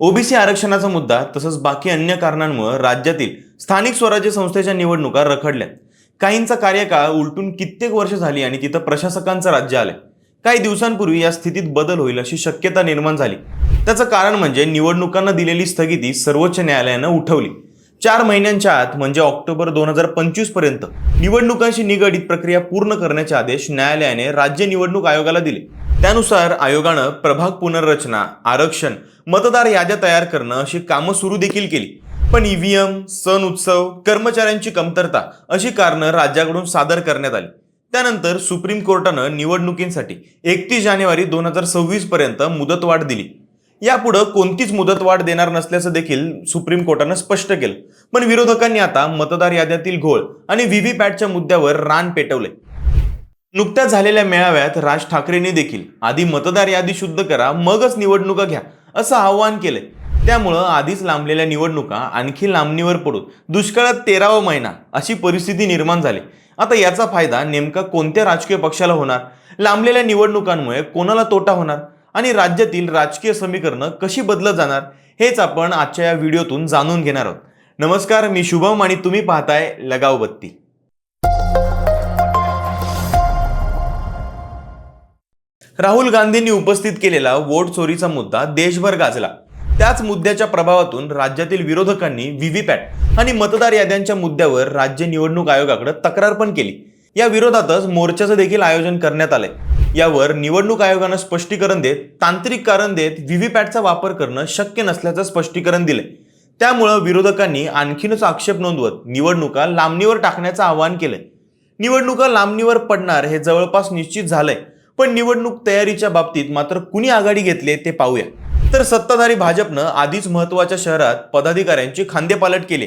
OBC आरक्षणाचा मुद्दा तसंच बाकी अन्य कारणांमुळे राज्यातील स्थानिक स्वराज्य संस्थेच्या निवडणुका रखडल्या. काहींचा कार्यकाळ उलटून कित्येक वर्ष झाली आणि तिथं प्रशासकांचं राज्य आलंय. काही दिवसांपूर्वी या स्थितीत बदल होईल अशी शक्यता निर्माण झाली. त्याचं कारण म्हणजे निवडणुकांना दिलेली स्थगिती सर्वोच्च न्यायालयानं उठवली. चार महिन्यांच्या आत म्हणजे ऑक्टोबर दोन हजार पंचवीसपर्यंत निवडणुकांशी निगडीत प्रक्रिया पूर्ण करण्याचे आदेश न्यायालयाने राज्य निवडणूक आयोगाला दिले. त्यानुसार आयोगानं प्रभाग पुनर्रचना आरक्षण मतदार याद्या तयार करणं अशी कामं सुरू देखील केली. पण ईव्हीएम सण उत्सव कर्मचाऱ्यांची कमतरता अशी कारणं राज्याकडून सादर करण्यात आली. त्यानंतर सुप्रीम कोर्टानं निवडणुकींसाठी एकतीस जानेवारी दोन हजार सव्वीस पर्यंत मुदतवाढ दिली. यापुढं कोणतीच मुदतवाढ देणार नसल्याचं देखील सुप्रीम कोर्टानं स्पष्ट केलं. पण विरोधकांनी आता मतदार याद्यातील घोळ आणि व्हीव्हीपॅटच्या मुद्द्यावर रान पेटवले नुकत्याच झालेल्या मेळाव्यात राज ठाकरेंनी देखील आधी मतदार यादी शुद्ध करा मगच निवडणुका घ्या असं आव्हान केलंय. त्यामुळं आधीच लांबलेल्या निवडणुका आणखी लांबणीवर पडून दुष्काळात तेरावा महिना अशी परिस्थिती निर्माण झाली. आता याचा फायदा नेमका कोणत्या राजकीय पक्षाला होणार? लांबलेल्या निवडणुकांमुळे कोणाला तोटा होणार? आणि राज्यातील राजकीय समीकरणं कशी बदलत जाणार? हेच आपण आजच्या या व्हिडिओतून जाणून घेणार आहोत. नमस्कार मी शुभम आणि तुम्ही पाहताय लगाव राहुल गांधींनी उपस्थित केलेला वोट चोरीचा मुद्दा देशभर गाजला. त्याच मुद्द्याच्या प्रभावातून राज्यातील विरोधकांनी व्हीव्हीपॅट आणि मतदार याद्यांच्या मुद्द्यावर राज्य निवडणूक आयोगाकडे तक्रार पण केली. या विरोधातच मोर्चाचं देखील आयोजन करण्यात आलंय. यावर निवडणूक आयोगानं स्पष्टीकरण देत तांत्रिक कारण देत व्हीव्हीपॅटचा वापर करणं शक्य नसल्याचं स्पष्टीकरण दिलंय. त्यामुळं विरोधकांनी आणखीनच आक्षेप नोंदवत निवडणुका लांबणीवर टाकण्याचं आवाहन केलंय. निवडणुका लांबणीवर पडणार हे जवळपास निश्चित झालंय. पण निवडणूक तयारीच्या बाबतीत मात्र कुणी आघाडी घेतली ते पाहूया. तर सत्ताधारी भाजपनं आधीच महत्त्वाच्या शहरात पदाधिकाऱ्यांची खांदेपालट केले.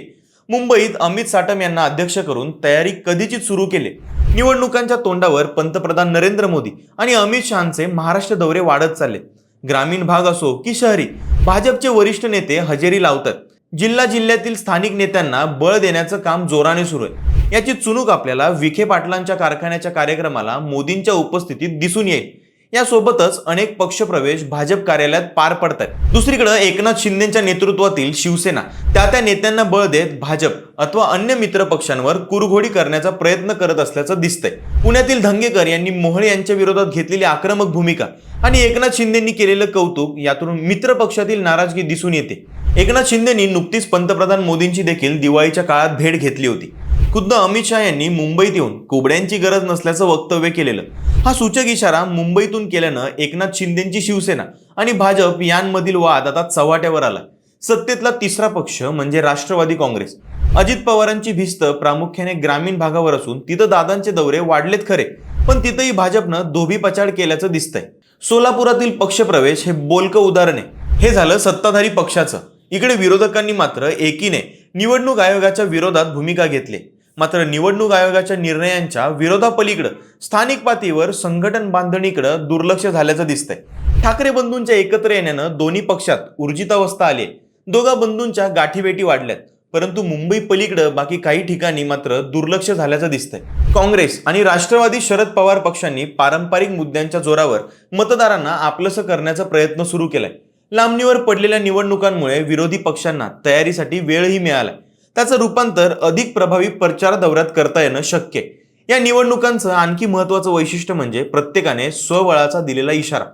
मुंबईत अमित साटम यांना अध्यक्ष करून तयारी कधीचीच सुरू केली. निवडणुकांच्या तोंडावर पंतप्रधान नरेंद्र मोदी आणि अमित शहाचे महाराष्ट्र दौरे वाढत चालले. ग्रामीण भाग असो की शहरी भाजपचे वरिष्ठ नेते हजेरी लावतात. जिल्हा जिल्ह्यातील स्थानिक नेत्यांना बळ देण्याचं काम जोराने सुरू आहे. याची चुणूक आपल्याला विखे पाटलांच्या कारखान्याच्या कार्यक्रमाला मोदींच्या उपस्थितीत दिसून येईल. यासोबतच अनेक पक्षप्रवेश भाजप कार्यालयात पार पडतात दुसरीकडे एकनाथ शिंदेच्या नेतृत्वातील शिवसेना त्या त्या नेत्यांना बळ देत भाजप अथवा अन्य मित्र पक्षांवर कुरघोडी करण्याचा प्रयत्न करत असल्याचं दिसतंय. पुण्यातील धंगेकर यांनी मोहळे यांच्या विरोधात घेतलेली आक्रमक भूमिका आणि एकनाथ शिंदेंनी केलेलं कौतुक यातून मित्र पक्षातील नाराजगी दिसून येते. एकनाथ शिंदेनी नुकतीच पंतप्रधान मोदींची देखील दिवाळीच्या काळात भेट घेतली होती. खुद्द अमित शहा यांनी मुंबईत येऊन कोबड्यांची गरज नसल्याचं वक्तव्य केलेलं. हा सूचक इशारा मुंबईतून केल्यानं एकनाथ शिंदेची शिवसेना आणि भाजप यांमधील वाद आता चव्हाट्यावर आला सत्तेतला तिसरा पक्ष म्हणजे राष्ट्रवादी काँग्रेस. अजित पवारांची भिस्त प्रामुख्याने ग्रामीण भागावर असून तिथं दादांचे दौरे वाढलेत खरे पण तिथंही भाजपनं धोबी पचाड केल्याचं दिसतंय. सोलापुरातील पक्षप्रवेश हे बोलकं उदाहरण आहे. हे झालं सत्ताधारी पक्षाचं. इकडे विरोधकांनी मात्र एकीने निवडणूक आयोगाच्या विरोधात भूमिका घेतली. मात्र निवडणूक आयोगाच्या निर्णयांच्या विरोधापलीकडं स्थानिक पातळीवर संघटन बांधणीकडं दुर्लक्ष झाल्याचं दिसतंय. ठाकरे बंधूंच्या एकत्र येण्यानं दोन्ही पक्षात ऊर्जितावस्था आली दोघा बंधूंच्या गाठीभेटी वाढल्यात परंतु मुंबई पलीकडं बाकी काही ठिकाणी मात्र दुर्लक्ष झाल्याचं दिसतंय. काँग्रेस आणि राष्ट्रवादी शरद पवार पक्षांनी पारंपरिक मुद्द्यांच्या जोरावर मतदारांना आपलंसं करण्याचा प्रयत्न सुरू केलाय. लांबणीवर पडलेल्या निवडणुकांमुळे विरोधी पक्षांना तयारीसाठी वेळही मिळालाय. त्याचं रूपांतर अधिक प्रभावी प्रचार दौऱ्यात करता येणं शक्य आहे. या निवडणुकांचं आणखी महत्वाचं वैशिष्ट्य म्हणजे प्रत्येकाने स्वबळाचा दिलेला इशारा.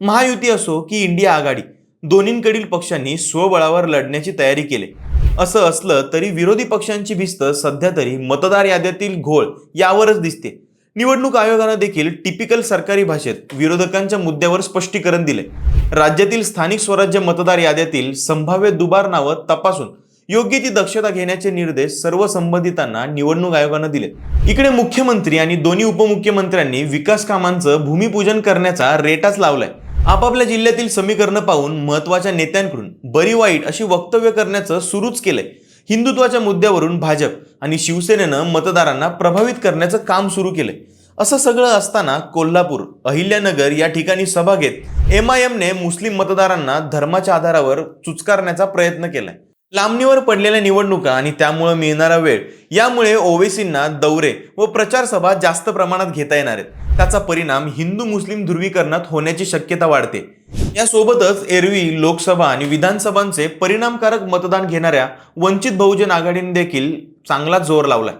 महायुती असो की इंडिया आघाडी दोन्हींकडील पक्षांनी स्वबळावर लढण्याची तयारी केली. असं असलं तरी विरोधी पक्षांची भिस्त सध्या तरी मतदार याद्यातील घोळ यावरच दिसते. निवडणूक आयोगानं देखील टिपिकल सरकारी भाषेत विरोधकांच्या मुद्द्यावर स्पष्टीकरण दिले राज्यातील स्थानिक स्वराज्य मतदार याद्यातील संभाव्य दुबार नावं तपासून योग्य ती दक्षता घेण्याचे निर्देश सर्व संबंधितांना निवडणूक आयोगानं दिले इकडे मुख्यमंत्री आणि दोन्ही उपमुख्यमंत्र्यांनी विकास कामांचं भूमिपूजन करण्याचा रेटाच लावलाय. आपापल्या जिल्ह्यातील समीकरणं पाहून महत्त्वाच्या नेत्यांकडून बरी वाईट अशी वक्तव्य करण्याचं सुरूच केलंय. हिंदुत्वाच्या मुद्द्यावरून भाजप आणि शिवसेनेनं मतदारांना प्रभावित करण्याचं काम सुरू केलंय. असं सगळं असताना कोल्हापूर अहिल्यानगर या ठिकाणी सभा घेत एम आय एमने मुस्लिम मतदारांना धर्माच्या आधारावर चुचकारण्याचा प्रयत्न केलाय. लांबणीवर पडलेल्या निवडणुका आणि त्यामुळे मिळणारा वेळ यामुळे ओवेसींना दौरे व प्रचार सभा जास्त प्रमाणात घेता येणार आहेत. त्याचा परिणाम हिंदू मुस्लिम ध्रुवीकरणात होण्याची शक्यता वाढते. यासोबतच एरवी लोकसभा आणि विधानसभांचे परिणामकारक मतदान घेणाऱ्या वंचित बहुजन आघाडीने देखील चांगला जोर लावलाय.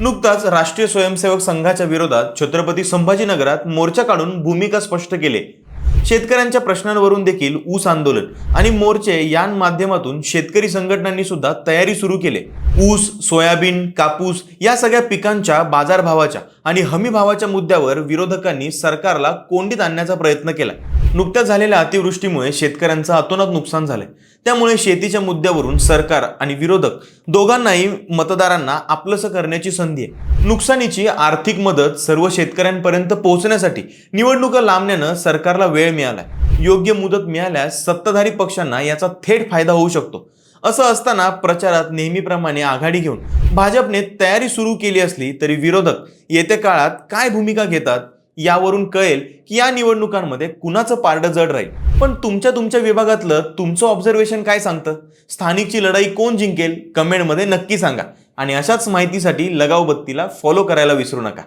नुकताच राष्ट्रीय स्वयंसेवक संघाच्या विरोधात छत्रपती संभाजीनगरात मोर्चा काढून भूमिका स्पष्ट केली. शेतकऱ्यांच्या प्रश्नांवरून देखील ऊस आंदोलन आणि मोर्चे या माध्यमातून शेतकरी संघटनांनी सुद्धा तयारी सुरू केले. ऊस सोयाबीन कापूस या सगळ्या पिकांच्या बाजारभावाच्या आणि हमी भावाच्या मुद्द्यावर विरोधकांनी सरकारला कोंडीत आणण्याचा प्रयत्न केला. नुकत्याच झालेल्या अतिवृष्टीमुळे शेतकऱ्यांचं अतोनात नुकसान झालंय. त्यामुळे शेतीच्या मुद्द्यावरून सरकार आणि विरोधक दोघांनाही मतदारांना आपलंसं करण्याची संधी आहे. नुकसानीची आर्थिक मदत सर्व शेतकऱ्यांपर्यंत पोहोचण्यासाठी निवडणुका लांबण्यानं सरकारला वेळ मिळालाय. योग्य मुदत मिळाल्यास सत्ताधारी पक्षांना याचा थेट फायदा होऊ शकतो. असं असताना प्रचारात नेहमीप्रमाणे आघाडी घेऊन भाजपने तयारी सुरू केली असली तरी विरोधक येत्या काळात काय भूमिका घेतात यावरून कळेल की या निवडणुकांमध्ये कुणाचं पारडं जड राहील. पण तुमच्या तुमच्या विभागातलं तुमचं ऑब्झर्वेशन काय सांगतं? स्थानिकची लढाई कोण जिंकेल? कमेंटमध्ये नक्की सांगा. आणि अशाच माहितीसाठी लगाव बत्तीला फॉलो करायला विसरू नका.